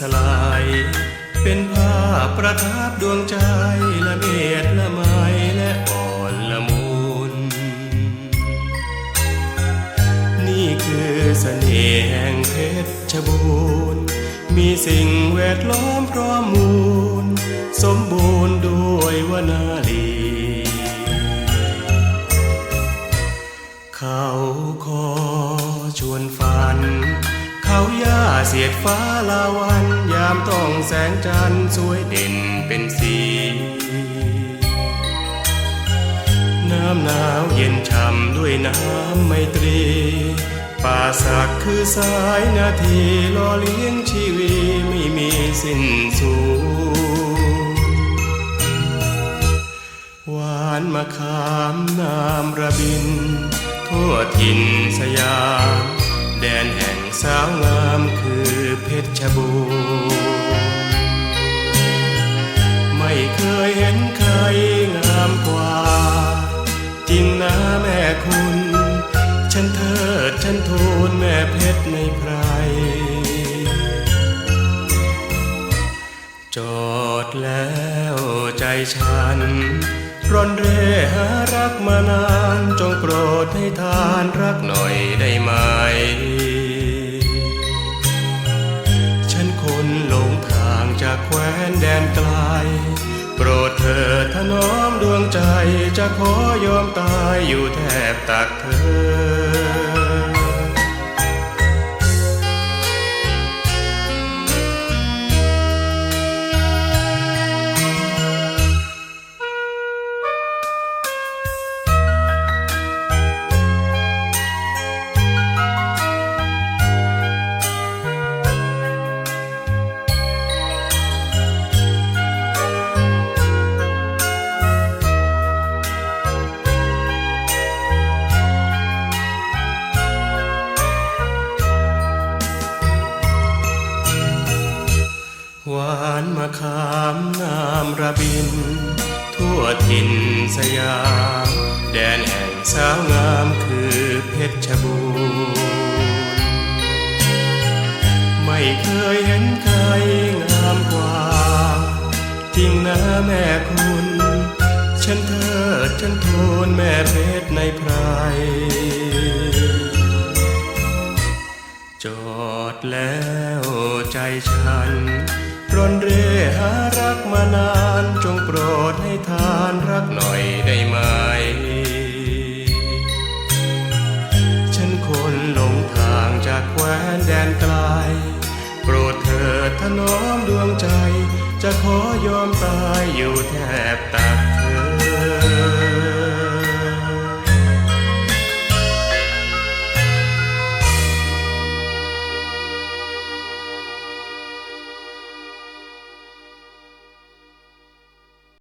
สลาย เป็นภาพประทับดวงใจละเมียดละไมและอ่อนละมุนนี่คือเสน่ห์แห่งเพชรบูรณ์ มีสิ่งแวดล้อมพร้อมมูล สมบูรณ์ด้วยวนาลีเขาคอชวนฝัน เขาย่าเสียดฟ้าลาวัน ยามต้องแสงจันทร์สวยเด่นเป็นสี น้ำหนาวเย็นช่ำด้วยน้ำไมตรี ป่าศักคือสายนาทีล่อเลี้ยงชีวีไม่มีสิ้นสุดหวานมะขามน้ำระบิน ทั่วถิ่นสยาม แดนแห่งสาวงามคือเพชรบูรณ์ไม่เคยเห็นใครงามกว่า จริงนะแม่คุณ ฉันเทิดฉันทูลแม่เพชรในไพรจอดแล้วใจฉันร่อนเร่ รักมานานจงโปรดให้ทานรักหน่อยได้ไหม ฉันคนหลงทางจากแคว้นแดนไกล โปรดเธอถนอมดวงใจจะขอยอมตายอยู่แทบตักเธอ มะขามน้ำระบิน ทั่วถิ่นสยาม แดนแห่งสาวงามคือเพชรบูรณ์ไม่เคยเห็นใครงามกว่า จริงนะแม่คุณ ฉันเทิดฉันทูลแม่เพชรในไพรจอดแล้วใจฉัน รนเร่หารักมานานจงโปรดให้ทานรักหน่อยได้ไหม ฉันคนหลงทางจากแคว้นแดนไกล โปรดเถิดถนอมดวงใจ จะขอยอมตายอยู่แทบตาย